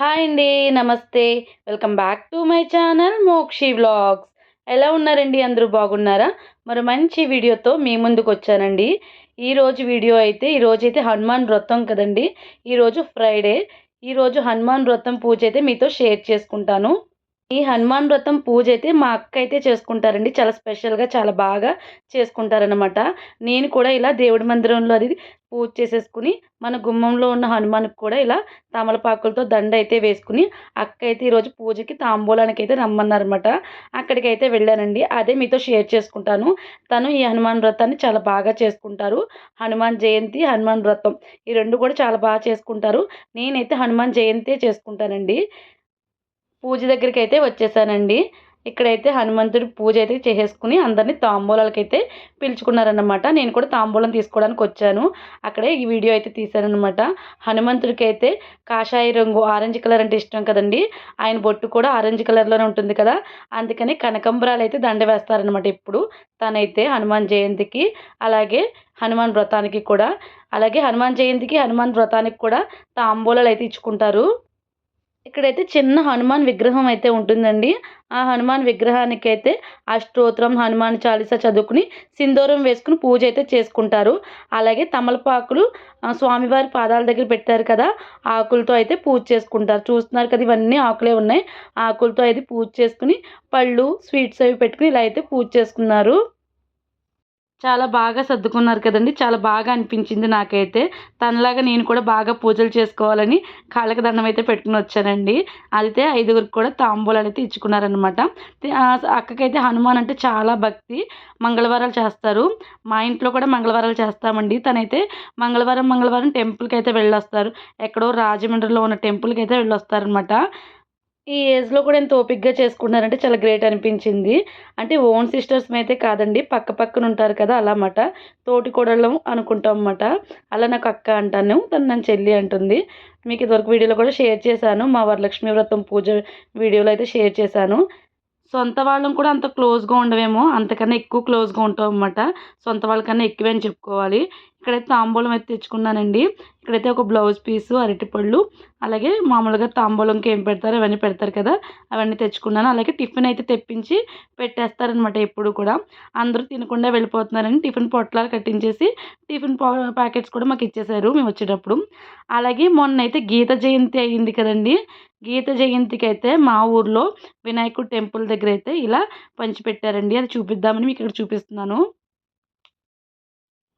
Hi అండి నమస్తే. Welcome back to my channel Mokshi vlogs. ఎలా ఉన్నారండి? అందరూ బాగున్నారా? మరి మంచి వీడియోతో మీ ముందుకు వచ్చానండి. ఈరోజు వీడియో అయితే ఈరోజు అయితే హనుమాన్ వ్రతం కదండి. ఈరోజు ఫ్రైడే. ఈరోజు హనుమాన్ వ్రతం పూజ అయితే మీతో షేర్ చేసుకుంటాను. ఈ హనుమాన్ వ్రతం పూజ అయితే మా అక్క అయితే చేసుకుంటారండి. చాలా స్పెషల్గా చాలా బాగా చేసుకుంటారనమాట నేను కూడా ఇలా దేవుడి మందిరంలో అది పూజ చేసేసుకుని మన గుమ్మంలో ఉన్న హనుమాన్కి కూడా ఇలా తమలపాకులతో దండ అయితే వేసుకుని అక్క అయితే ఈరోజు పూజకి తాంబూలానికి అయితే రమ్మన్నారనమాట అక్కడికి అయితే వెళ్ళానండి. అదే మీతో షేర్ చేసుకుంటాను. తను ఈ హనుమాన్ వ్రతాన్ని చాలా బాగా చేసుకుంటారు. హనుమాన్ జయంతి హనుమాన్ వ్రతం ఈ రెండు కూడా చాలా బాగా చేసుకుంటారు. నేనైతే హనుమాన్ జయంతి చేసుకుంటానండి. పూజ దగ్గరికి అయితే వచ్చేసానండి. ఇక్కడైతే హనుమంతుడి పూజ అయితే చేసేసుకుని అందరినీ తాంబూలాలకైతే పిలుచుకున్నారనమాట నేను కూడా తాంబూలం తీసుకోవడానికి వచ్చాను. అక్కడే ఈ వీడియో అయితే తీశానమాట హనుమంతుడికి అయితే కాషాయ రంగు ఆరెంజ్ కలర్ అంటే ఇష్టం కదండి. ఆయన బొట్టు కూడా ఆరెంజ్ కలర్లోనే ఉంటుంది కదా. అందుకని కనకంబరాలు అయితే దండ వేస్తారనమాట ఇప్పుడు తనైతే హనుమాన్ జయంతికి అలాగే హనుమాన్ వ్రతానికి కూడా. అలాగే హనుమాన్ జయంతికి హనుమాన్ వ్రతానికి కూడా తాంబూలాలు అయితే ఇచ్చుకుంటారు. ఇక్కడైతే చిన్న హనుమాన్ విగ్రహం అయితే ఉంటుందండి. ఆ హనుమాన్ విగ్రహానికి అయితే అష్టోత్తరం హనుమాన్ చాలీసా చదువుకుని సింధూరం వేసుకుని పూజ అయితే చేసుకుంటారు. అలాగే తమలపాకులు స్వామివారి పాదాల దగ్గర పెట్టారు కదా ఆకులతో అయితే పూజ చేసుకుంటారు. చూస్తున్నారు కదా ఇవన్నీ ఆకులే ఉన్నాయి. ఆకులతో అయితే పూజ చేసుకుని పళ్ళు స్వీట్స్ అవి పెట్టుకుని ఇలా అయితే పూజ చేసుకున్నారు. చాలా బాగా సర్దుకున్నారు కదండి. చాలా బాగా అనిపించింది నాకైతే. తనలాగా నేను కూడా బాగా పూజలు చేసుకోవాలని కాళ్ళకి దండం అయితే పెట్టుకుని వచ్చానండి. అయితే ఐదుగురికి కూడా తాంబూలాలు అయితే ఇచ్చుకున్నారనమాట అక్కకైతే హనుమాన్ అంటే చాలా భక్తి. మంగళవారాలు చేస్తారు. మా ఇంట్లో కూడా మంగళవారాలు చేస్తామండి. తనైతే మంగళవారం మంగళవారం టెంపుల్కి అయితే వెళ్ళొస్తారు. ఎక్కడో రాజమండ్రిలో ఉన్న టెంపుల్కి అయితే వెళ్ళొస్తారనమాట ఈ ఏజ్లో కూడా ఎంత ఓపిక్గా చేసుకుంటున్నారంటే చాలా గ్రేట్ అనిపించింది. అంటే ఓన్ సిస్టర్స్ అయితే కాదండి పక్క పక్కన ఉంటారు కదా అలా అన్నమాట తోటి కోడళ్ళం అనుకుంటాం అన్నమాట. అలా నాకు అక్క అంటాను తను నన్ను చెల్లి అంటుంది. మీకు ఇదివరకు వీడియోలో కూడా షేర్ చేశాను మా వరలక్ష్మి వ్రతం పూజ వీడియోలో అయితే షేర్ చేశాను. సొంత వాళ్ళం కూడా అంత క్లోజ్గా ఉండవేమో అంతకన్నా ఎక్కువ క్లోజ్గా ఉంటాం అనమాట సొంత వాళ్ళకన్నా ఎక్కువే అని చెప్పుకోవాలి. ఇక్కడైతే తాంబూలం అయితే తెచ్చుకున్నానండి. ఇక్కడైతే ఒక బ్లౌజ్ పీసు అరటిపళ్ళు అలాగే మామూలుగా తాంబూలంకి ఏం పెడతారో అవన్నీ పెడతారు కదా అవన్నీ తెచ్చుకున్నాను. అలాగే టిఫిన్ అయితే తెప్పించి పెట్టేస్తారనమాట ఎప్పుడు కూడా. అందరూ తినకుండా వెళ్ళిపోతున్నారని టిఫిన్ పొట్లాలు కట్టించేసి టిఫిన్ ప్యాకెట్స్ కూడా మాకు ఇచ్చేసారు మేము వచ్చేటప్పుడు. అలాగే మొన్న అయితే గీత జయంతి అయ్యింది కదండి. గీత జయంతికి అయితే మా ఊర్లో వినాయకుడు టెంపుల్ దగ్గర అయితే ఇలా పంచిపెట్టారండి. అది చూపిద్దామని మీకు ఇక్కడ చూపిస్తున్నాను.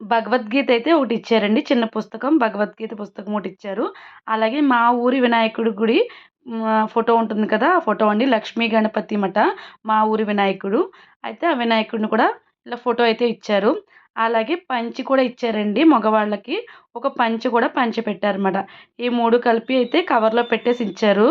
భగవద్గీత అయితే ఒకటి ఇచ్చారండి. చిన్న పుస్తకం భగవద్గీత పుస్తకం ఒకటి ఇచ్చారు. అలాగే మా ఊరి వినాయకుడి గుడి ఫోటో ఉంటుంది కదా ఆ ఫోటో అండి. లక్ష్మీ గణపతి మఠ మా ఊరి వినాయకుడు. అయితే ఆ వినాయకుడిని కూడా ఇలా ఫోటో అయితే ఇచ్చారు. అలాగే పంచి కూడా ఇచ్చారండి మగవాళ్ళకి. ఒక పంచి కూడా పంచి పెట్టారన్నమాట. ఈ మూడు కలిపి అయితే కవర్లో పెట్టేసి ఇచ్చారు.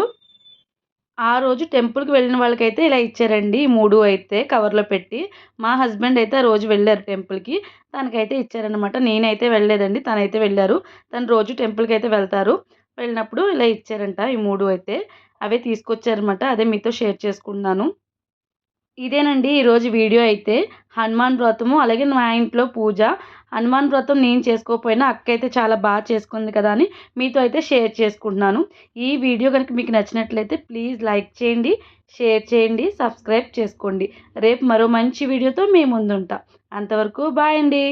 ఆ రోజు టెంపుల్కి వెళ్ళిన వాళ్ళకైతే ఇలా ఇచ్చారండి. ఈ మూడు అయితే కవర్లో పెట్టి. మా హస్బెండ్ అయితే ఆ రోజు వెళ్ళారు టెంపుల్కి తనకైతే ఇచ్చారనమాట నేనైతే వెళ్ళలేదండి. తనైతే వెళ్ళారు. తను రోజు టెంపుల్కి అయితే వెళ్తారు. వెళ్ళినప్పుడు ఇలా ఇచ్చారంట ఈ మూడు అయితే. అవే తీసుకొచ్చారనమాట అదే మీతో షేర్ చేసుకున్నాను ఇదేనండి ఈరోజు వీడియో అయితే. హనుమాన్ వ్రతము అలాగే మా ఇంట్లో పూజ. హనుమాన్ వ్రతం నేను చేసుకోకపోయినా అక్క అయితే చాలా బాగా చేసుకుంది కదా అని మీతో అయితే షేర్ చేసుకుంటున్నాను. ఈ వీడియో కనుక మీకు నచ్చినట్లయితే ప్లీజ్ లైక్ చేయండి షేర్ చేయండి సబ్స్క్రైబ్ చేసుకోండి. రేపు మరో మంచి వీడియోతో మేము ముందుంటాం. అంతవరకు బాయ్ అండి.